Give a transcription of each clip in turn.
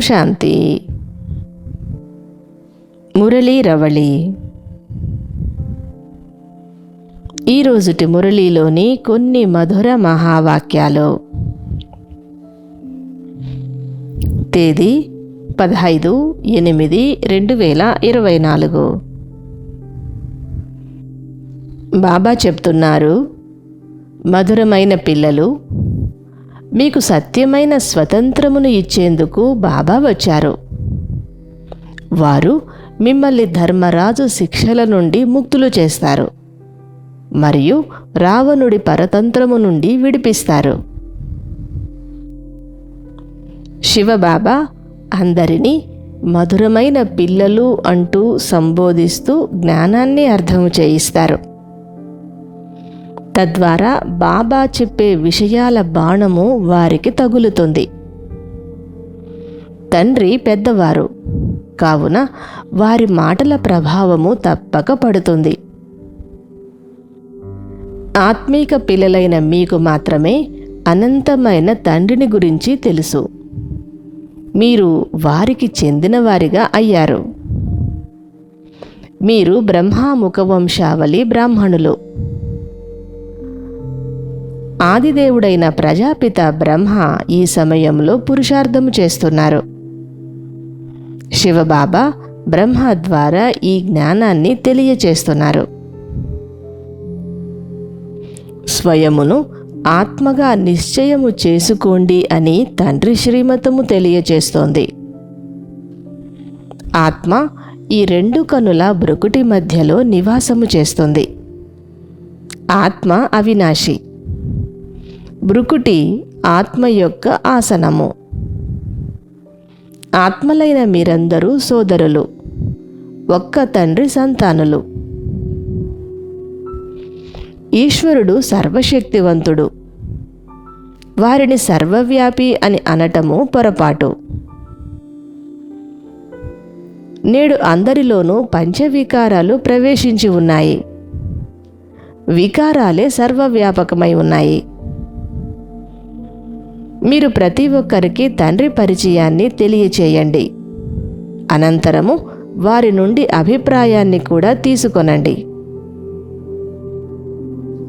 శాంతి. మురళీ రవళి. ఈరోజుటి మురళీలోని కొన్ని మధుర మహావాక్యాలు. తేదీ పదహైదు ఎనిమిది రెండు వేల ఇరవై నాలుగు. బాబా చెప్తున్నారు మధురమైన పిల్లలు మీకు సత్యమైన స్వతంత్రమును ఇచ్చేందుకు బాబా వచ్చారు. వారు మిమ్మల్ని ధర్మరాజు శిక్షల నుండి ముక్తులు చేస్తారు. మరియు రావణుడి పరతంత్రము నుండి విడిపిస్తారు. శివబాబా అందరినీ మధురమైన పిల్లలు అంటూ సంబోధిస్తూ జ్ఞానాన్ని అర్థం చేయిస్తారు. తద్వారా బాబా చెప్పే విషయాల బాణము వారికి తగులుతుంది. తండ్రి పెద్దవారు కావున వారి మాటల ప్రభావము తప్పక పడుతుంది. ఆత్మీక పిల్లలైన మీకు మాత్రమే అనంతమైన తండ్రిని గురించి తెలుసు. మీరు వారికి చెందినవారిగా అయ్యారు. మీరు బ్రహ్మాముఖ ముఖవంశావళి బ్రాహ్మణులు. ఆదిదేవుడైన ప్రజాపిత బ్రహ్మ ఈ సమయంలో పురుషార్థము చేస్తున్నారు. శివబాబా బ్రహ్మ ద్వారా ఈ జ్ఞానాన్ని తెలియచేస్తున్నారు. స్వయమును ఆత్మగా నిశ్చయము చేసుకోండి అని తండ్రి శ్రీమతము తెలియచేస్తోంది. ఆత్మ ఈ రెండు కనుల బ్రుకుటి మధ్యలో నివాసము చేస్తుంది. ఆత్మ అవినాశి. బ్రుకుటి ఆత్మ యొక్క ఆసనము. ఆత్మలైన మీరందరూ సోదరులు ఒక్క తండ్రి సంతానులు. ఈశ్వరుడు సర్వశక్తివంతుడు. వారిని సర్వవ్యాపి అని అనటము పొరపాటు. నేడు అందరిలోనూ పంచవికారాలు ప్రవేశించి ఉన్నాయి. వికారాలే సర్వవ్యాపకమై ఉన్నాయి. మీరు ప్రతి ఒక్కరికి తండ్రి పరిచయాన్ని తెలియచేయండి. అనంతరము వారి నుండి అభిప్రాయాన్ని కూడా తీసుకొనండి.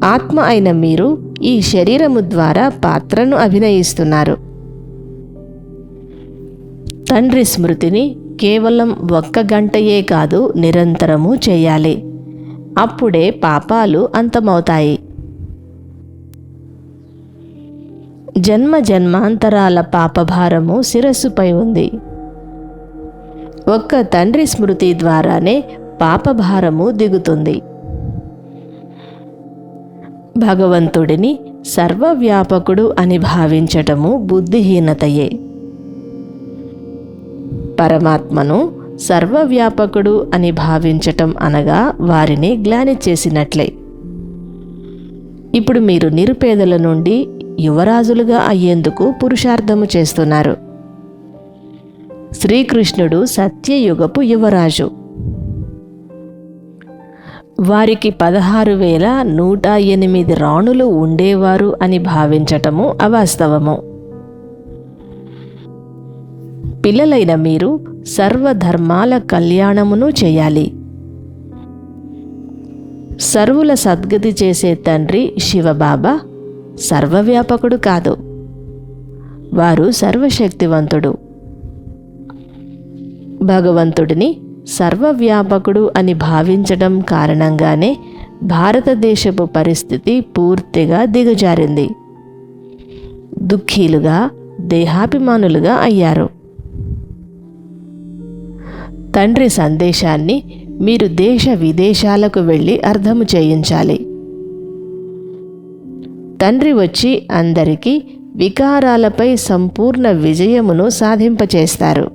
ఆత్మ అయిన మీరు ఈ శరీరము ద్వారా పాత్రను అభినయిస్తున్నారు. తండ్రి స్మృతిని కేవలం ఒక్క గంటయే కాదు నిరంతరము చేయాలి. అప్పుడే పాపాలు అంతమవుతాయి. జన్మ జన్మాంతరాల పాపభారము శిరస్సుపై ఉంది. ఒక్క తండ్రి స్మృతి ద్వారానే పాపభారము దిగుతుంది. భగవంతుడిని సర్వవ్యాపకుడు అని భావించటము బుద్ధిహీనతయే. పరమాత్మను సర్వవ్యాపకుడు అని భావించటం అనగా వారిని గ్లాని చేసినట్లే. ఇప్పుడు మీరు నిరుపేదల నుండి యువరాజులుగా అయ్యేందుకు పురుషార్థము చేస్తున్నారు. శ్రీకృష్ణుడు సత్యయుగపు యువరాజు. వారికి పదహారు వేల నూట ఎనిమిది రాణులు ఉండేవారు అని భావించటము అవాస్తవము. పిల్లలైన మీరు సర్వధర్మాల కళ్యాణమును చేయాలి. సర్వుల సద్గతి చేసే తండ్రి శివబాబా సర్వవ్యాపకుడు కాదు. వారు సర్వశక్తివంతుడు. భగవంతుడిని సర్వవ్యాపకుడు అని భావించడం కారణంగానే భారతదేశపు పరిస్థితి పూర్తిగా దిగజారింది. దుఃఖీలుగా దేహాభిమానులుగా అయ్యారు. తండ్రి సందేశాన్ని మీరు దేశ విదేశాలకు వెళ్ళి అర్థము చేయించాలి. తండ్రి వచ్చి అందరికీ వికారాలపై సంపూర్ణ విజయమును సాధింపచేస్తారు.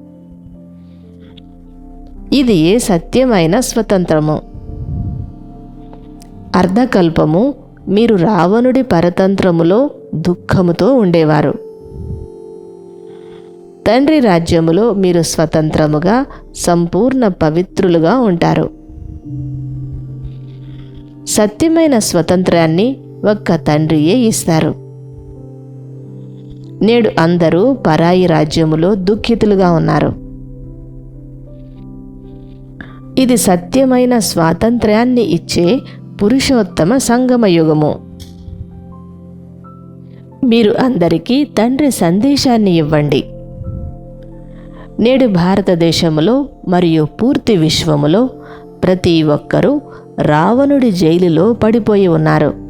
ఇది ఏ సత్యమైన స్వతంత్రము? అర్ధకల్పము మీరు రావణుడి పరతంత్రములో దుఃఖముతో ఉండేవారు. తండ్రి రాజ్యములో మీరు స్వతంత్రముగా సంపూర్ణ పవిత్రులుగా ఉంటారు. సత్యమైన స్వతంత్రాన్ని ఒక్క తండ్రియే ఇస్తారు. నేడు అందరూ పరాయి రాజ్యములో దుఃఖితులుగా ఉన్నారు. ఇది సత్యమైన స్వాతంత్ర్యాన్ని ఇచ్చే పురుషోత్తమ సంగమ యుగము మీరు అందరికీ తండ్రి సందేశాన్ని ఇవ్వండి. నేడు భారతదేశములో మరియు పూర్తి విశ్వములో ప్రతి ఒక్కరూ రావణుడి జైలులో పడిపోయి ఉన్నారు.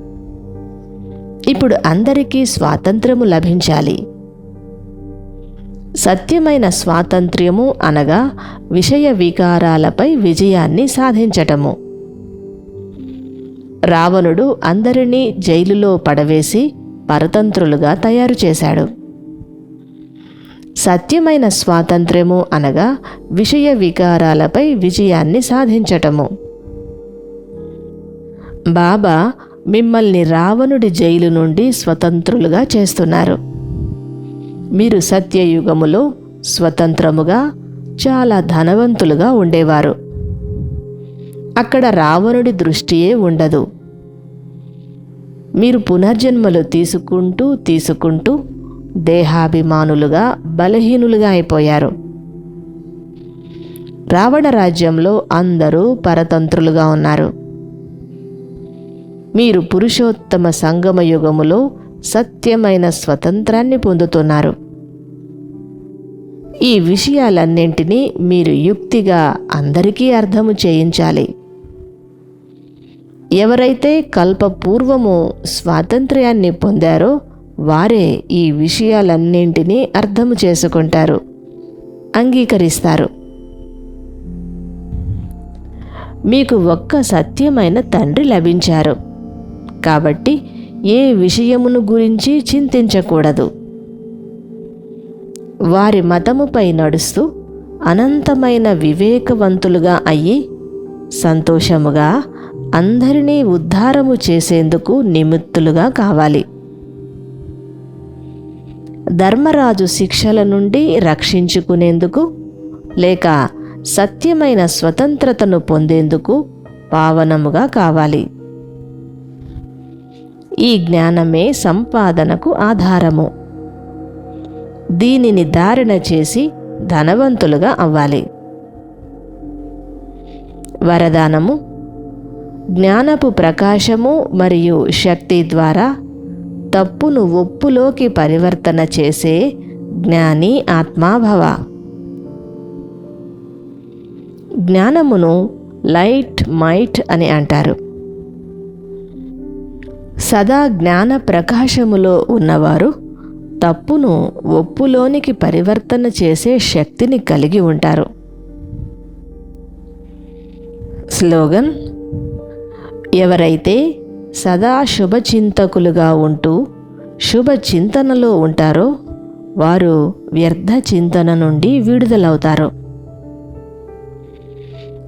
ఇప్పుడు అందరికీ స్వాతంత్రము లభించాలి. సత్యమైన స్వాతంత్ర్యము అనగా విషయ వికారాలపై విజయాన్ని సాధించటము. రావణుడు అందరినీ జైలులో పడవేసి పరతంత్రులుగా తయారు చేశాడు. సత్యమైన స్వాతంత్ర్యము అనగా విషయ వికారాలపై విజయాన్ని సాధించటము. బాబా మిమ్మల్ని రావణుడి జైలు నుండి స్వతంత్రులుగా చేస్తున్నారు. మీరు సత్యయుగములో స్వతంత్రముగా చాలా ధనవంతులుగా ఉండేవారు. అక్కడ రావణుడి దృష్టియే ఉండదు. మీరు పునర్జన్మలు తీసుకుంటూ తీసుకుంటూ దేహాభిమానులుగా బలహీనులుగా అయిపోయారు. రావణ రాజ్యంలో అందరూ పరతంత్రులుగా ఉన్నారు. మీరు పురుషోత్తమ సంగమ యుగములో సత్యమైన స్వతంత్రాన్ని పొందుతున్నారు. ఈ విషయాలన్నింటినీ మీరు యుక్తిగా అందరికీ అర్థము చేయించాలి. ఎవరైతే కల్పపూర్వము స్వాతంత్ర్యాన్ని పొందారో వారే ఈ విషయాలన్నింటినీ అర్థము చేసుకుంటారు. అంగీకరిస్తారు. మీకు ఒక్క సత్యమైన తండ్రి లభించారు. కాబట్టి ఏ విషయమును గురించి చింతించకూడదు. వారి మతముపై నడుస్తూ అనంతమైన వివేకవంతులుగా అయ్యి సంతోషముగా అందరినీ ఉద్ధారము చేసేందుకు నిమిత్తులుగా కావాలి. ధర్మరాజు శిక్షల నుండి రక్షించుకునేందుకు లేక సత్యమైన స్వతంత్రతను పొందేందుకు పావనముగా కావాలి. ఈ జ్ఞానమే సంపాదనకు ఆధారము. దీనిని ధారణ చేసి ధనవంతులుగా అవ్వాలి. వరదానము జ్ఞానపు ప్రకాశము మరియు శక్తి ద్వారా తప్పును ఒప్పులోకి పరివర్తన చేసే జ్ఞాని ఆత్మాభవ. జ్ఞానమును లైట్ మైట్ అని అంటారు. సదా జ్ఞాన ప్రకాశములో ఉన్నవారు తప్పును ఒప్పులోనికి పరివర్తన చేసే శక్తిని కలిగి ఉంటారు. స్లోగన్ ఎవరైతే సదా శుభచింతకులుగా ఉంటూ శుభ చింతనలో ఉంటారో వారు వ్యర్థ చింతన నుండి విడుదలవుతారు.